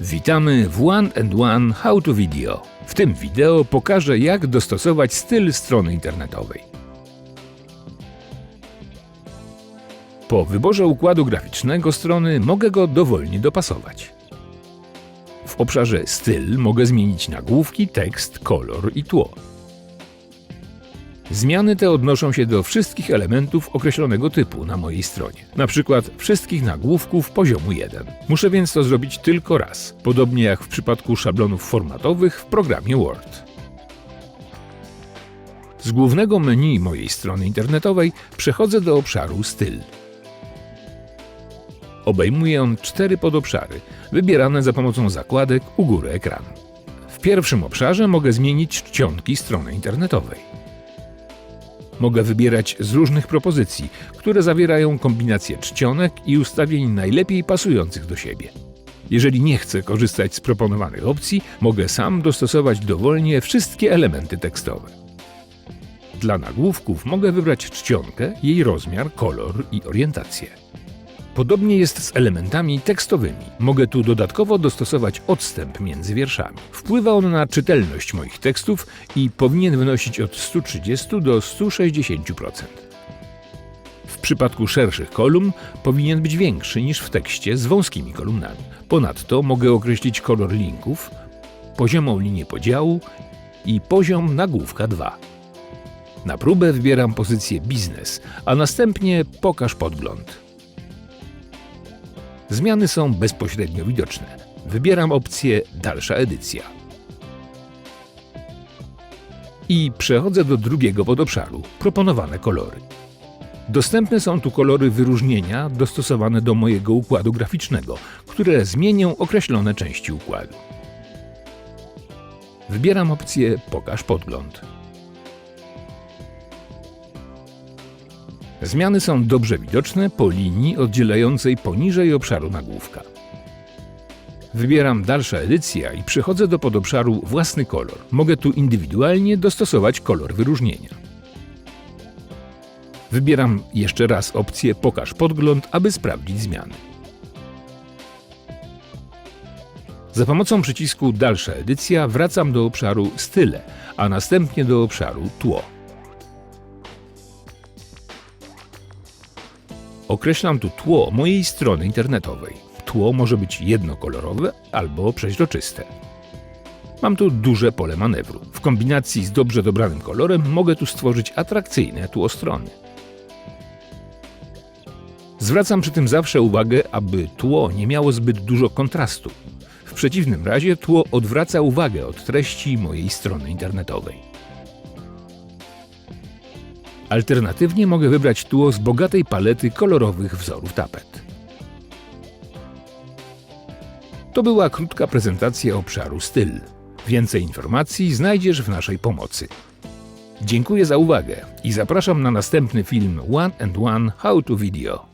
Witamy w One and One How to Video. W tym wideo pokażę jak dostosować styl strony internetowej. Po wyborze układu graficznego strony mogę go dowolnie dopasować. W obszarze styl mogę zmienić nagłówki, tekst, kolor i tło. Zmiany te odnoszą się do wszystkich elementów określonego typu na mojej stronie, na przykład wszystkich nagłówków poziomu 1. Muszę więc to zrobić tylko raz, podobnie jak w przypadku szablonów formatowych w programie Word. Z głównego menu mojej strony internetowej przechodzę do obszaru Styl. Obejmuje on cztery podobszary, wybierane za pomocą zakładek u góry ekranu. W pierwszym obszarze mogę zmienić czcionki strony internetowej. Mogę wybierać z różnych propozycji, które zawierają kombinację czcionek i ustawień najlepiej pasujących do siebie. Jeżeli nie chcę korzystać z proponowanych opcji, mogę sam dostosować dowolnie wszystkie elementy tekstowe. Dla nagłówków mogę wybrać czcionkę, jej rozmiar, kolor i orientację. Podobnie jest z elementami tekstowymi. Mogę tu dodatkowo dostosować odstęp między wierszami. Wpływa on na czytelność moich tekstów i powinien wynosić od 130 do 160%. W przypadku szerszych kolumn powinien być większy niż w tekście z wąskimi kolumnami. Ponadto mogę określić kolor linków, poziomą linię podziału i poziom nagłówka 2. Na próbę wybieram pozycję biznes, a następnie pokaż podgląd. Zmiany są bezpośrednio widoczne. Wybieram opcję Dalsza edycja. I przechodzę do drugiego podobszaru Proponowane kolory. Dostępne są tu kolory wyróżnienia dostosowane do mojego układu graficznego, które zmienią określone części układu. Wybieram opcję Pokaż podgląd. Zmiany są dobrze widoczne po linii oddzielającej poniżej obszaru nagłówka. Wybieram dalsza edycja i przechodzę do podobszaru własny kolor. Mogę tu indywidualnie dostosować kolor wyróżnienia. Wybieram jeszcze raz opcję Pokaż podgląd, aby sprawdzić zmiany. Za pomocą przycisku Dalsza edycja wracam do obszaru Style, a następnie do obszaru Tło. Określam tu tło mojej strony internetowej. Tło może być jednokolorowe albo przeźroczyste. Mam tu duże pole manewru. W kombinacji z dobrze dobranym kolorem mogę tu stworzyć atrakcyjne tło strony. Zwracam przy tym zawsze uwagę, aby tło nie miało zbyt dużo kontrastu. W przeciwnym razie tło odwraca uwagę od treści mojej strony internetowej. Alternatywnie mogę wybrać tło z bogatej palety kolorowych wzorów tapet. To była krótka prezentacja obszaru styl. Więcej informacji znajdziesz w naszej pomocy. Dziękuję za uwagę i zapraszam na następny film One and One How to Video.